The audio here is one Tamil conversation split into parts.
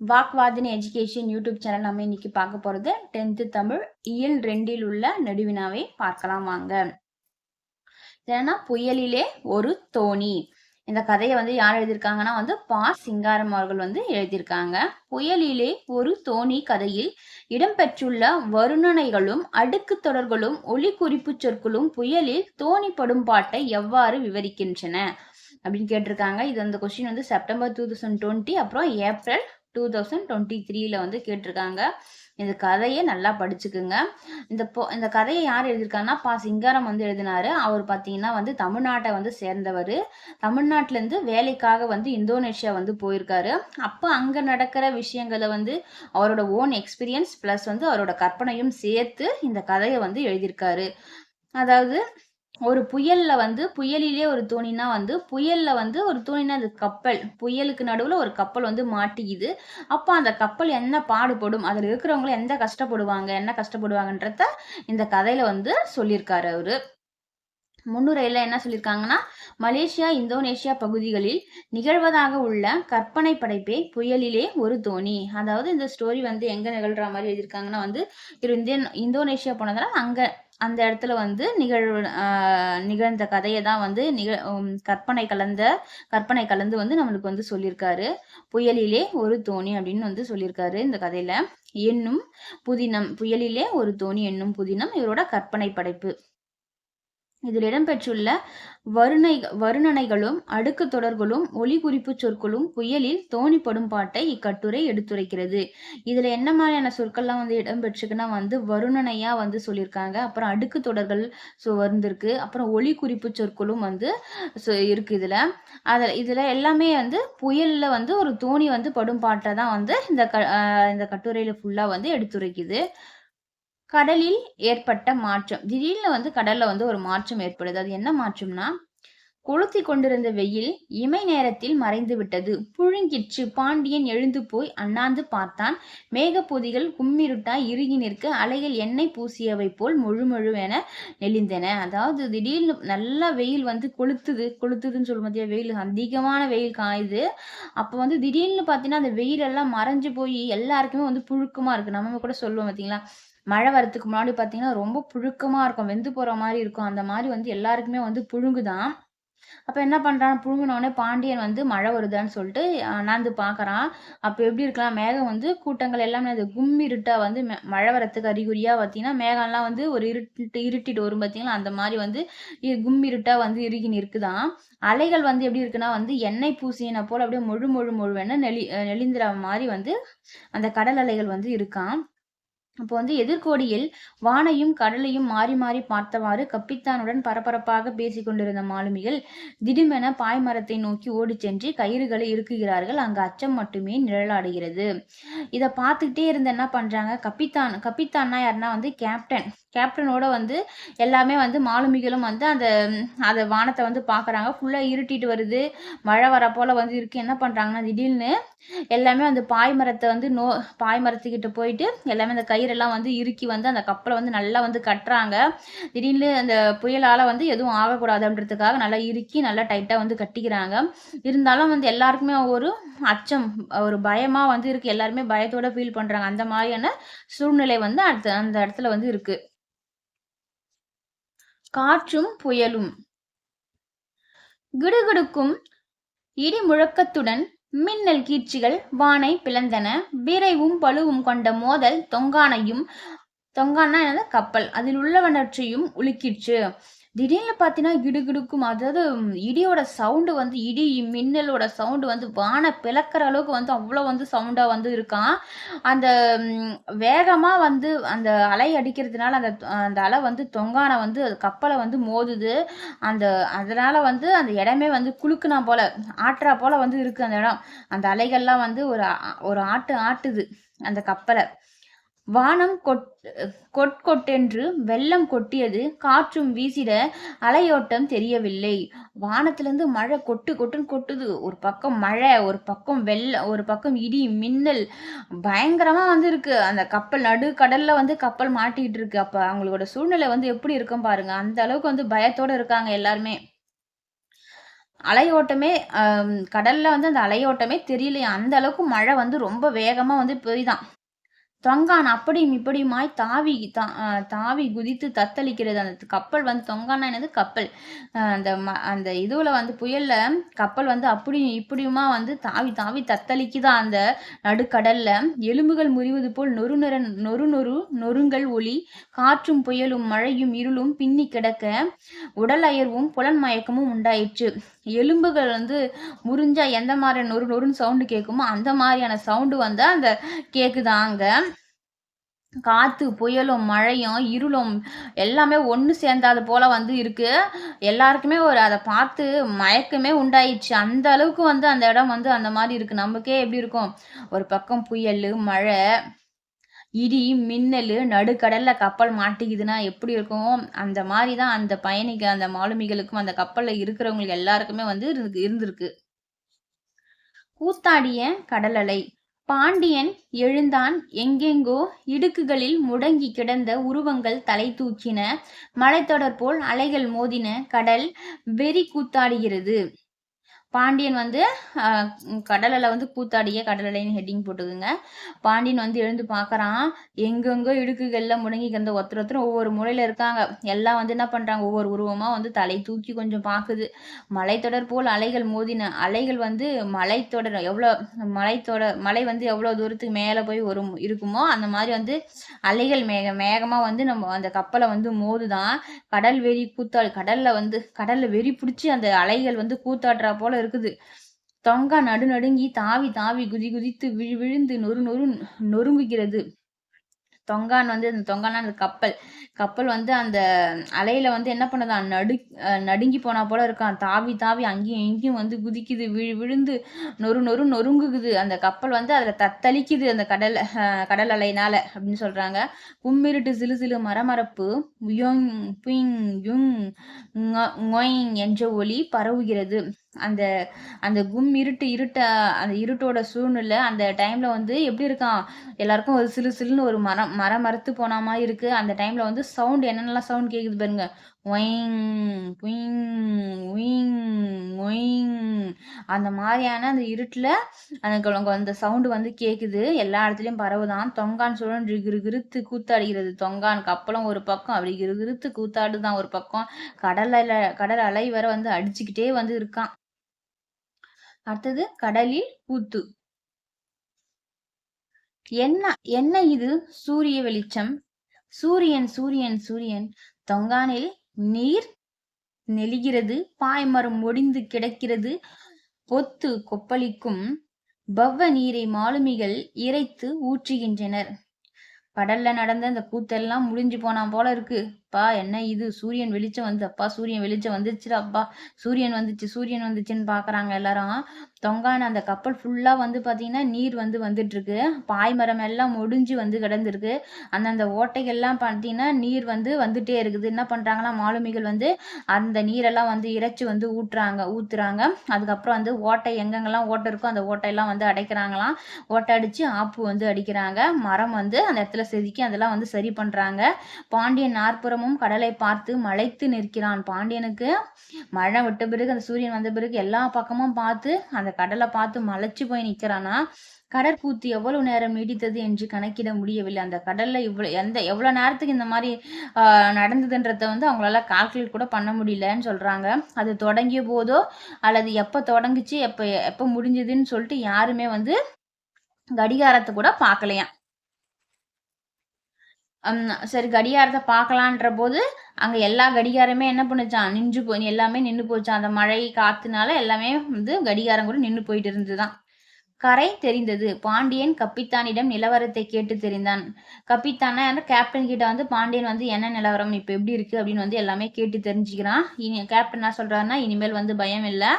வாக்வாதினி எஜுகேஷன் யூடியூப் சேனல் நம்ம இன்னைக்கு பார்க்க போகிறது டென்த்து தமிழ் இயல் ரெண்டில் உள்ள நெடுவினாவை பார்க்கலாம் வாங்க. என்னன்னா புயலிலே ஒரு தோணி. இந்த கதையை வந்து யார் எழுதியிருக்காங்கன்னா வந்து பா. சிங்காரம் அவர்கள் வந்து எழுதியிருக்காங்க. புயலிலே ஒரு தோணி கதையில் இடம்பெற்றுள்ள வருணனைகளும் அடுக்கு தொடர்களும் ஒளி குறிப்பு சொற்களும் புயலில் தோணி படும் பாட்டை எவ்வாறு விவரிக்கின்றன? அப்படின்னு கேட்டிருக்காங்க. இது அந்த கொஸ்டின் வந்து செப்டம்பர் டூ தௌசண்ட் டுவெண்ட்டி அப்புறம் ஏப்ரல் டூ தௌசண்ட் டுவெண்ட்டி த்ரீல வந்து கேட்டிருக்காங்க. இந்த கதையை நல்லா படிச்சுக்குங்க. இந்த பொ இந்த கதையை யார் எழுதியிருக்காங்கன்னா பா சிங்காரம் வந்து எழுதினாரு. அவர் பார்த்தீங்கன்னா வந்து தமிழ்நாட்டை வந்து சேர்ந்தவர். தமிழ்நாட்டிலேருந்து வேலைக்காக வந்து இந்தோனேஷியா வந்து போயிருக்காரு. அப்போ அங்கே நடக்கிற விஷயங்களை வந்து அவரோட ஓன் எக்ஸ்பீரியன்ஸ் ப்ளஸ் வந்து அவரோட கற்பனையும் சேர்த்து இந்த கதையை வந்து எழுதியிருக்காரு. அதாவது ஒரு புயல்ல வந்து புயலிலே ஒரு தூணினா வந்து புயல்ல வந்து ஒரு தூணினா அது கப்பல். புயலுக்கு நடுவில் ஒரு கப்பல் வந்து மாட்டிக்குது. அப்போ அந்த கப்பல் என்ன பாடுபடும் அதில் இருக்கிறவங்களும் எந்த கஷ்டப்படுவாங்க என்ன கஷ்டப்படுவாங்கன்றத இந்த கதையில வந்து சொல்லியிருக்காரு அவரு. முன்னுரையில் என்ன சொல்லியிருக்காங்கன்னா மலேசியா இந்தோனேஷியா பகுதிகளில் நிகழ்வதாக உள்ள கற்பனை படைப்பே புயலிலே ஒரு தோணி. அதாவது இந்த ஸ்டோரி வந்து எங்கே நிகழ்கிற மாதிரி எழுதியிருக்காங்கன்னா வந்து இந்தியன் இந்தோனேஷியா போனதுனால அங்கே அந்த இடத்துல வந்து நிகழ் நிகழ்ந்த கதையை தான் வந்து நிக கற்பனை கலந்த கற்பனை கலந்து வந்து நம்மளுக்கு வந்து சொல்லியிருக்காரு. புயலிலே ஒரு தோணி அப்படின்னு வந்து சொல்லியிருக்காரு இந்த கதையில. என்னும் புதினம் புயலிலே ஒரு தோணி என்னும் புதினம் இவரோட கற்பனை படைப்பு. இதில் இடம்பெற்றுள்ள வருணை வருணனைகளும் அடுக்கு தொடர்களும் ஒளி குறிப்பு சொற்களும் புயலில் தோணிப்படும் பாட்டை இக்கட்டுரை எடுத்துரைக்கிறது. இதில் என்ன மாதிரியான சொற்கள்லாம் வந்து இடம்பெற்றுக்குன்னா வந்து வருணனையாக வந்து சொல்லியிருக்காங்க. அப்புறம் அடுக்கு தொடர்கள் ஸோ வந்திருக்கு அப்புறம் ஒளி குறிப்பு சொற்களும் வந்து இருக்குது இதில். அதில் இதில் எல்லாமே வந்து புயலில் வந்து ஒரு தோணி வந்து படும் பாட்டை தான் வந்து இந்த க இந்த கட்டுரையில் ஃபுல்லாக வந்து எடுத்துரைக்குது. கடலில் ஏற்பட்ட மாற்றம். திடீர்னு வந்து கடல்ல வந்து ஒரு மாற்றம் ஏற்படுது. அது என்ன மாற்றம்னா கொளுத்தி கொண்டிருந்த வெயில் இமை நேரத்தில் மறைந்து விட்டது. புழுங்கிற்று. பாண்டியன் எழுந்து போய் அண்ணாந்து பார்த்தான். மேகப்பொதிகள் கும்மிருட்டாய் இறுகி நிற்க அலைகள் எண்ணெய் பூசியவை போல் முழுமுழுவென நெளிந்தன. அதாவது திடீர்னு நல்லா வெயில் வந்து கொளுத்துது. கொளுத்துதுன்னு சொல்லும் போதே வெயில் அதிகமான வெயில் காயுது. அப்போ வந்து திடீர்னு பார்த்தீங்கன்னா அந்த வெயில் எல்லாம் மறைஞ்சு போய் எல்லாருக்குமே வந்து புழுக்கமாக இருக்குது நம்ம கூட சொல்லுவோம் பார்த்தீங்களா மழை வரத்துக்கு முன்னாடி பார்த்தீங்கன்னா ரொம்ப புழுக்கமாக இருக்கும். வெந்து போகிற மாதிரி இருக்கும். அந்த மாதிரி வந்து எல்லாருக்குமே வந்து புழுங்குதான். அப்போ என்ன பண்ணுறான் புழுங்கினோடனே பாண்டியன் வந்து மழை வருதான்னு சொல்லிட்டு அண்ணாந்து பார்க்குறான் அப்போ எப்படி இருக்கலாம்? மேகம் வந்து கூட்டங்கள் எல்லாமே அது கும்மிருட்டாக வந்து மழை வரத்துக்கு அறிகுறியாக பார்த்தீங்கன்னா மேகம்லாம் வந்து ஒரு இருட்டு இருட்டிட்டு வரும் பார்த்தீங்களா அந்த மாதிரி வந்து கும்மிருட்டாக வந்து இறுகி நிற்குதான். அலைகள் வந்து எப்படி இருக்குன்னா வந்து எண்ணெய் பூசின போல் அப்படியே முழு முழு முழுவென நெளி நெளிந்துற மாதிரி வந்து அந்த கடல் அலைகள் வந்து இருக்கான் அப்போ வந்து எதிர்கோடியில் வானையும் கடலையும் மாறி மாறி பார்த்தவாறு கப்பித்தானுடன் பரபரப்பாக பேசிக் கொண்டிருந்த மாலுமிகள் திடுமென பாய்மரத்தை நோக்கி ஓடி சென்று கயிறுகளை இருக்குகிறார்கள் அங்கு அச்சம் மட்டுமே நிழலாடுகிறது. இதை பார்த்துக்கிட்டே இருந்து என்ன பண்றாங்க? கப்பித்தான் கப்பித்தான்னா யாருன்னா வந்து கேப்டன். கேப்டனோட வந்து எல்லாமே வந்து மாலுமிகளும் வந்து அந்த அந்த வானத்தை வந்து பார்க்குறாங்க. ஃபுல்லாக இருட்டிட்டு வருது. மழை வர போல் வந்து இருக்கு. என்ன பண்ணுறாங்கன்னா திடீர்னு எல்லாமே அந்த பாய்மரத்தை வந்து நோ பாய்மரத்துக்கிட்ட போயிட்டு எல்லாமே அந்த கயிறெல்லாம் வந்து இறுக்கி வந்து அந்த கப்பலை வந்து நல்லா வந்து கட்டுறாங்க. திடீர்னு அந்த புயலால் வந்து எதுவும் ஆகக்கூடாதுன்றதுக்காக நல்லா இறுக்கி நல்லா டைட்டாக வந்து கட்டிக்கிறாங்க. இருந்தாலும் வந்து எல்லாருக்குமே ஒரு அச்சம் ஒரு பயமாக வந்து இருக்குது எல்லாருமே பயத்தோட ஃபீல் பண்ணுறாங்க அந்த மாதிரியான சூழ்நிலை வந்து அடுத்த அந்த இடத்துல வந்து இருக்குது காற்றும் புயலும். கிடுகிடுக்கும் இடி முழக்கத்துடன் மின்னல் கீழ்ச்சிகள் வானை பிளந்தன விரைவும் பழுவும் கொண்ட மோதல் தொங்கானையும் தொங்கானா என்னது? கப்பல். அதில் உள்ளவனற்றையும் உலுக்கிற்று. திடீர்னு பார்த்தீங்கன்னா கிடுகிடுக்கும் அதாவது இடியோட சவுண்டு வந்து இடி மின்னலோட சவுண்டு வந்து வானை பிளக்கிற அளவுக்கு வந்து அவ்வளோ வந்து சவுண்டாக வந்து இருக்கான். அந்த வேகமாக வந்து அந்த அலை அடிக்கிறதுனால அந்த அந்த அலை வந்து தொங்கான வந்து கப்பலை வந்து மோதுது. அந்த அதனால் வந்து அந்த இடமே வந்து குலுக்குனா போல் ஆட்டுறா போல் வந்து இருக்குது அந்த இடம். அந்த அலைகள்லாம் வந்து ஒரு ஒரு ஆட்டு ஆட்டுது அந்த கப்பலை. வானம் கொட் கொட்கொட்டென்று வெள்ளம் கொட்டியது காற்றும் வீசிட அலையோட்டம் தெரியவில்லை. வானத்திலிருந்து மழை கொட்டு கொட்டுன்னு கொட்டுது. ஒரு பக்கம் மழை ஒரு பக்கம் வெள்ள ஒரு பக்கம் இடி மின்னல். பயங்கரமாக வந்து இருக்கு அந்த கப்பல் நடு கடல்ல வந்து கப்பல் மாட்டிகிட்டு இருக்கு அப்போ அவங்களோட சூழ்நிலை வந்து எப்படி இருக்கும் பாருங்க. அந்த அளவுக்கு வந்து பயத்தோடு இருக்காங்க எல்லாருமே. அலையோட்டமே கடல்ல வந்து அந்த அலையோட்டமே தெரியலையா. அந்த அளவுக்கு மழை வந்து ரொம்ப வேகமாக வந்து பெய்தான். தொங்கான் அப்படியும் இப்படியுமாய் தாவி தா தாவி குதித்து தத்தளிக்கிறது. அந்த கப்பல் வந்து தொங்கானா என்னது? கப்பல். அந்த ம அந்த இதுவில் வந்து புயலில் கப்பல் வந்து அப்படியும் இப்படியுமா வந்து தாவி தாவி தத்தளிக்குதா? அந்த நடுக்கடலில் எலும்புகள் முறிவது போல் நொறு நொறு நொறு நொறு நொறுங்கள் ஒளி காற்றும் புயலும் மழையும் இருளும் பின்னி கிடக்க உடல் அயர்வும் புலன் மயக்கமும் உண்டாயிற்று. எலும்புகள் வந்து முறிஞ்சா எந்த மாதிரியான நொறு நொறுன்னு சவுண்டு கேட்குமோ அந்த மாதிரியான சவுண்டு வந்து அந்த கேட்குதாங்க காற்று புயலும் மழையும் இருளும் எல்லாமே ஒன்று சேர்ந்தாது போல் வந்து இருக்குது எல்லாருக்குமே ஒரு அதை பார்த்து மயக்கமே உண்டாயிடுச்சு. அந்த அளவுக்கு வந்து அந்த இடம் வந்து அந்த மாதிரி இருக்குது நமக்கே எப்படி இருக்கும்? ஒரு பக்கம் புயல் மழை இடி மின்னல் நடுக்கடலில் கப்பல் மாட்டிக்குதுன்னா எப்படி இருக்கும்? அந்த மாதிரி தான் அந்த பயணிக அந்த மாலுமிகளுக்கும் அந்த கப்பலில் இருக்கிறவங்களுக்கு எல்லாருக்குமே வந்து இருந்திருக்கு. கூத்தாடிய கடல் அலை பாண்டியன் எழுந்தான் எங்கெங்கோ இடுக்குகளில் முடங்கி கிடந்த உருவங்கள் தலை தூக்கின மலைத்தொடர் போல் அலைகள் மோதின கடல் வெறி கூத்தாடுகிறது. பாண்டியன் வந்து கடலில் வந்து கூத்தாடிய கடலைன்னு ஹெட்டிங் போட்டுக்குங்க பாண்டியன் வந்து எழுந்து பார்க்குறான். எங்கெங்கோ இடுக்குகளில் முடங்கி கிடந்த ஒருத்தர் ஒருத்தர் ஒவ்வொரு முறையில் இருக்காங்க. எல்லாம் வந்து என்ன பண்ணுறாங்க ஒவ்வொரு உருவமாக வந்து தலை தூக்கி கொஞ்சம் பார்க்குது. மலைத்தொடர் போல் அலைகள் மோதின அலைகள் வந்து மலைத்தொடர் எவ்வளோ மலைத்தொடர் மலை வந்து எவ்வளோ தூரத்துக்கு மேலே போய் ஒரு இருக்குமோ அந்த மாதிரி வந்து அலைகள் மேக மேகமாக வந்து நம்ம அந்த கப்பலை வந்து மோதுதான். கடல் வெறி கூத்தாடு கடலில் வந்து கடலில் வெறி பிடிச்சி அந்த அலைகள் வந்து கூத்தாடுறா போல இருக்குது. தொங்கா நடுநடுங்கி தாவி தாவி குதி குதித்து விழு விழுந்து நொறு நொறு நொறுங்குகிறது. தொங்கான் வந்து அந்த தொங்கான அந்த கப்பல். கப்பல் வந்து அந்த அலையில வந்து என்ன பண்ணதான் நடு நடுங்கி போனா போல இருக்கான். தாவி தாவி அங்கேயும் இங்கேயும் வந்து குதிக்குது விழு விழுந்து நொறு நொறு நொறுங்குகுது. அந்த கப்பல் வந்து அதில் தத்தளிக்குது அந்த கடல் கடல் அலையினால அப்படின்னு சொல்றாங்க. கும்மிருட்டு சிலு சிலு மரமரப்பு யுங் புயிங் யுங் என்ற ஒளி பரவுகிறது. அந்த அந்த கும் இருட்டு இருட்ட அந்த இருட்டோட சூழ்நிலை அந்த டைம்ல வந்து எப்படி இருக்கான்? எல்லாருக்கும் ஒரு சிலு சிலுன்னு ஒரு மரம் மரம் மரத்து போன மாதிரி இருக்கு. அந்த டைம்ல வந்து சவுண்ட் என்னென்னலாம் சவுண்ட் கேட்குது பாருங்க. ஒயிங் குயிங் உயிங் ஒயிங் அந்த மாதிரியான அந்த இருட்டில் அந்த அந்த சவுண்டு வந்து கேட்குது எல்லா இடத்துலையும் பரவுதான். தொங்கான் சுழன் கிரு கிருத்து கூத்தாடுகிறது. தொங்கான் கப்பலும் ஒரு பக்கம். அப்படி கிரு கிருத்து கூத்தாடுதான் ஒரு பக்கம். கடலில் கடல் அலை வர வந்து அடிச்சுக்கிட்டே வந்து இருக்கான். அடுத்தது கடலில் பூத்து. என்ன என்ன இது? சூரிய வெளிச்சம். சூரியன் சூரியன் சூரியன். தொங்கானில் நீர் நெளிகிறது. பாய்மரம் ஒடிந்து கிடக்கிறது. பொத்து கொப்பளிக்கும். பவ்வ நீரை மாலுமிகள் இறைத்து ஊற்றுகின்றனர். கடல்ல நடந்த அந்த கூத்தெல்லாம் முடிஞ்சு போனா போல இருக்கு. அப்பா என்ன இது? சூரியன் வெளிச்சம் வந்து அப்பா சூரியன் வெளிச்சம் வந்துச்சுடா அப்பா. சூரியன் வந்துச்சு சூரியன் வந்துச்சுன்னு பாக்குறாங்க எல்லாரும். தொங்கான அந்த கப்பல் ஃபுல்லா வந்து பாத்தீங்கன்னா நீர் வந்து வந்துட்டு இருக்கு பாய்மரம் எல்லாம் முடிஞ்சு வந்து கிடந்திருக்கு. அந்தந்த ஓட்டைகள்லாம் பார்த்தீங்கன்னா நீர் வந்து வந்துட்டே இருக்குது. என்ன பண்றாங்கன்னா மாலுமிகள் வந்து அந்த நீரெல்லாம் வந்து இறைச்சி வந்து ஊட்டுறாங்க ஊத்துறாங்க. அதுக்கப்புறம் வந்து ஓட்டை எங்கெங்கெல்லாம் ஓட்டை இருக்கோ அந்த ஓட்டையெல்லாம் வந்து அடைக்கிறாங்களாம். ஓட்டை அடிச்சு ஆப்பு வந்து அடிக்கிறாங்க. மரம் வந்து அந்த இடத்துல செதுக்கி அதெல்லாம் வந்து சரி பண்றாங்க. பாண்டியன் நாற்புறம் பக்கமும் கடலை பார்த்து மலைத்து நிற்கிறான் பாண்டியனுக்கு. மழை விட்ட பிறகு அந்த சூரியன் வந்த பிறகு எல்லா பக்கமும் பார்த்து அந்த கடலை பார்த்து மலைச்சு போய் நிற்கிறானா? கடற்கூத்து எவ்வளவு நேரம் நீடித்தது என்று கணக்கிட முடியவில்லை. அந்த கடல்ல இவ்வளோ எந்த எவ்வளோ நேரத்துக்கு இந்த மாதிரி நடந்ததுன்றத வந்து அவங்களால கால்குலேட் கூட பண்ண முடியலன்னு சொல்றாங்க. அது தொடங்கிய போதோ அல்லது எப்போ தொடங்குச்சு எப்போ எப்போ முடிஞ்சதுன்னு சொல்லிட்டு யாருமே வந்து கடிகாரத்தை கூட பார்க்கலையாம். சரி கடிகாரத்தை பார்க்கலான்ற போது அங்கே எல்லா கடிகாரமே என்ன பண்ணுச்சான் நின்று போய் எல்லாமே நின்று போச்சான் அந்த மழை காற்றுனால எல்லாமே வந்து கடிகாரம் கூட நின்று போயிட்டு இருந்துதான் கரை தெரிந்தது. பாண்டியன் கப்பித்தானிடம் நிலவரத்தை கேட்டு தெரிந்தான். கப்பித்தானா கேப்டன் கிட்ட வந்து பாண்டியன் வந்து என்ன நிலவரம்? இப்போ எப்படி இருக்கு? அப்படின்னு வந்து எல்லாமே கேட்டு தெரிஞ்சுக்கிறான். இனி கேப்டன் என்ன சொல்றாருன்னா இனிமேல் வந்து பயம் இல்லை.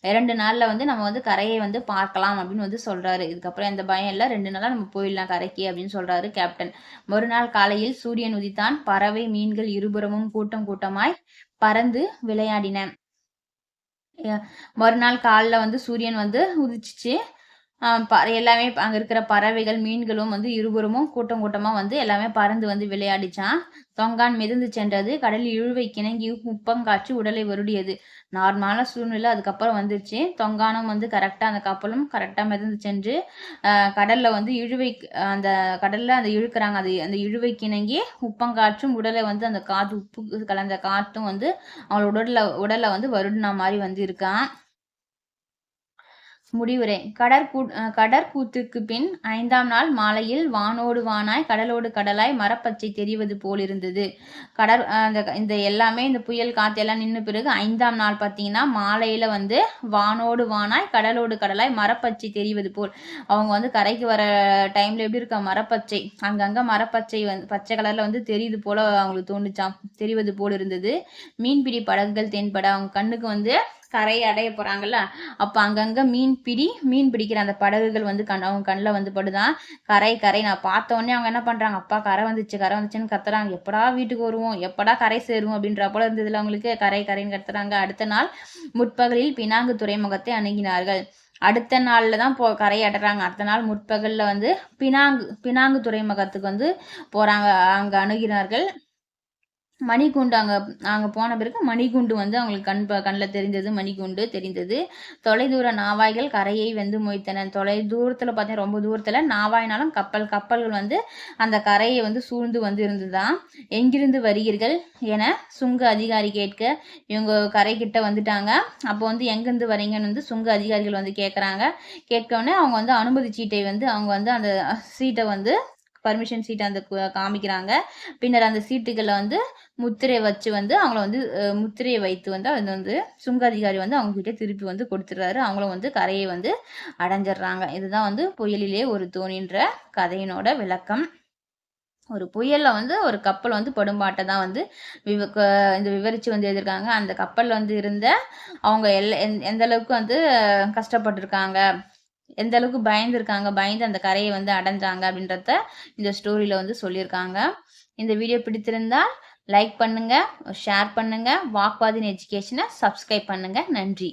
ரெண்டு நாள்ல வந்து நம்ம வந்து கரையை வந்து பார்க்கலாம் அப்படின்னு வந்து சொல்றாரு. இதுக்கப்புறம் எந்த பயம் இல்லை. ரெண்டு நாளா நம்ம போயிடலாம் கரைக்கு அப்படின்னு சொல்றாரு கேப்டன் மறுநாள் காலையில் சூரியன் உதித்தான். பறவை மீன்கள் இருபுறமும் கூட்டம் கூட்டமாய் பறந்து விளையாடின. மறுநாள் காலில் வந்து சூரியன் வந்து உதிச்சிச்சு. எல்லாமே அங்கே இருக்கிற பறவைகள் மீன்களும் வந்து இருபுறமும் கூட்டம் கூட்டமாக வந்து எல்லாமே பறந்து வந்து விளையாடிச்சான். தொங்கான் மிதந்து சென்றது கடலில் இழுவை கிணங்கி உப்பங்காய்ச்சி உடலை வருடியது. நார்மலான சூழ்நிலை அதுக்கப்புறம் வந்துச்சு தொங்கானும் வந்து கரெக்டாக அந்த கப்பலும் கரெக்டாக மிதந்து சென்று கடலில் வந்து இழுவை அந்த கடலில் அந்த இழுக்கிறாங்க அது அந்த இழுவை கிணங்கி உப்பங்காற்றும் உடலை வந்து அந்த காற்று உப்பு கலந்த காற்றும் வந்து அவங்களோட உடலில் உடலை வந்து வருடின மாதிரி வந்து இருக்கான். முடிவுரை கடற்கூ கடற்கூத்துக்கு பின் ஐந்தாம் நாள் மாலையில் வானோடு வானாய் கடலோடு கடலாய் மரப்பச்சை தெரிவது போலிருந்தது. கடற் அந்த இந்த எல்லாமே இந்த புயல் காற்று எல்லாம் நின்று பிறகு ஐந்தாம் நாள் பார்த்தீங்கன்னா மாலையில் வந்து வானோடு வானாய் கடலோடு கடலாய் மரப்பச்சை தெரிவது போல். அவங்க வந்து கரைக்கு வர டைமில் எப்படி இருக்க? மரப்பச்சை. அங்கங்கே மரப்பச்சை வந்து பச்சை கலரில் வந்து தெரியுது போல் அவங்களுக்கு தோணுச்சாம். தெரிவது போல் இருந்தது. மீன்பிடி படகுகள் தென்பட அவங்க கண்ணுக்கு வந்து கரையை அடைய போகிறாங்கல்ல அப்போ அங்கங்கே மீன் பிடி மீன் பிடிக்கிற அந்த படகுகள் வந்து கண் அவங்க கண்ணில் வந்து படுதான் கரை கரை. நான் பார்த்த உடனே அவங்க என்ன பண்ணுறாங்க அப்பா கரை வந்துச்சு கரை வந்துச்சுன்னு கத்துறாங்க. எப்படா வீட்டுக்கு வருவோம்? எப்படா கரை சேருவோம்? அப்படின்ற போல இருந்ததுல அவங்களுக்கு. கரை கரைன்னு கத்துறாங்க. அடுத்த நாள் முற்பகலில் பினாங்கு துறைமுகத்தை அணுகினார்கள். அடுத்த நாளில் தான் போ கரையாடுறாங்க அடுத்த நாள் முற்பகலில் வந்து பினாங்கு பினாங்கு துறைமுகத்துக்கு வந்து போகிறாங்க அங்கே அணுகினார்கள். மணிகுண்டு அங்கே அங்கே போன பிறகு மணிகுண்டு வந்து அவங்களுக்கு கண் கண்ணில் தெரிந்தது மணிகுண்டு தெரிந்தது. தொலைதூர நாவாய்கள் கரையை வந்து மொய்த்தன. தொலை தூரத்தில் பார்த்தீங்கன்னா ரொம்ப தூரத்தில் நாவாய்னாலும் கப்பல் கப்பல்கள் வந்து அந்த கரையை வந்து சூழ்ந்து வந்து இருந்துதான் எங்கிருந்து வருகிறீர்கள் என சுங்க அதிகாரி கேட்க இவங்க கரைக்கிட்ட வந்துட்டாங்க. அப்போ வந்து எங்கேருந்து வரீங்கன்னு வந்து சுங்க அதிகாரிகள் வந்து கேட்குறாங்க கேட்கவுடனே அவங்க வந்து அனுமதி சீட்டை வந்து அவங்க வந்து அந்த சீட்டை வந்து பர்மிஷன் சீட் அந்த காமிக்கிறாங்க. பின்னர் அந்த சீட்டுகளை வந்து முத்திரை வச்சு வந்து அவங்கள வந்து முத்திரையை வைத்து வந்து அது வந்து சுங்க அதிகாரி வந்து அவங்கக்கிட்ட திருப்பி வந்து கொடுத்துட்றாரு. அவங்களும் வந்து கரையை வந்து அடைஞ்சிடுறாங்க. இதுதான் வந்து புயலிலே ஒரு தோணின்ற கதையினோட விளக்கம். ஒரு புயலில் வந்து ஒரு கப்பல் வந்து படும்பாட்டை தான் வந்து விவ இந்த விவரித்து வந்து எழுதியிருக்காங்க. அந்த கப்பலில் வந்து இருந்த அவங்க எல்ல எந்த அளவுக்கு வந்து கஷ்டப்பட்டிருக்காங்க. எந்த அளவுக்கு பயந்துருக்காங்க பயந்து அந்த கரையை வந்து அடைஞ்சாங்க அப்படின்றத இந்த ஸ்டோரியில் வந்து சொல்லியிருக்காங்க. இந்த வீடியோ பிடித்திருந்தால் லைக் பண்ணுங்கள் ஷேர் பண்ணுங்கள் வாக்வாதின் எஜுகேஷனை சப்ஸ்கிரைப் பண்ணுங்கள் நன்றி.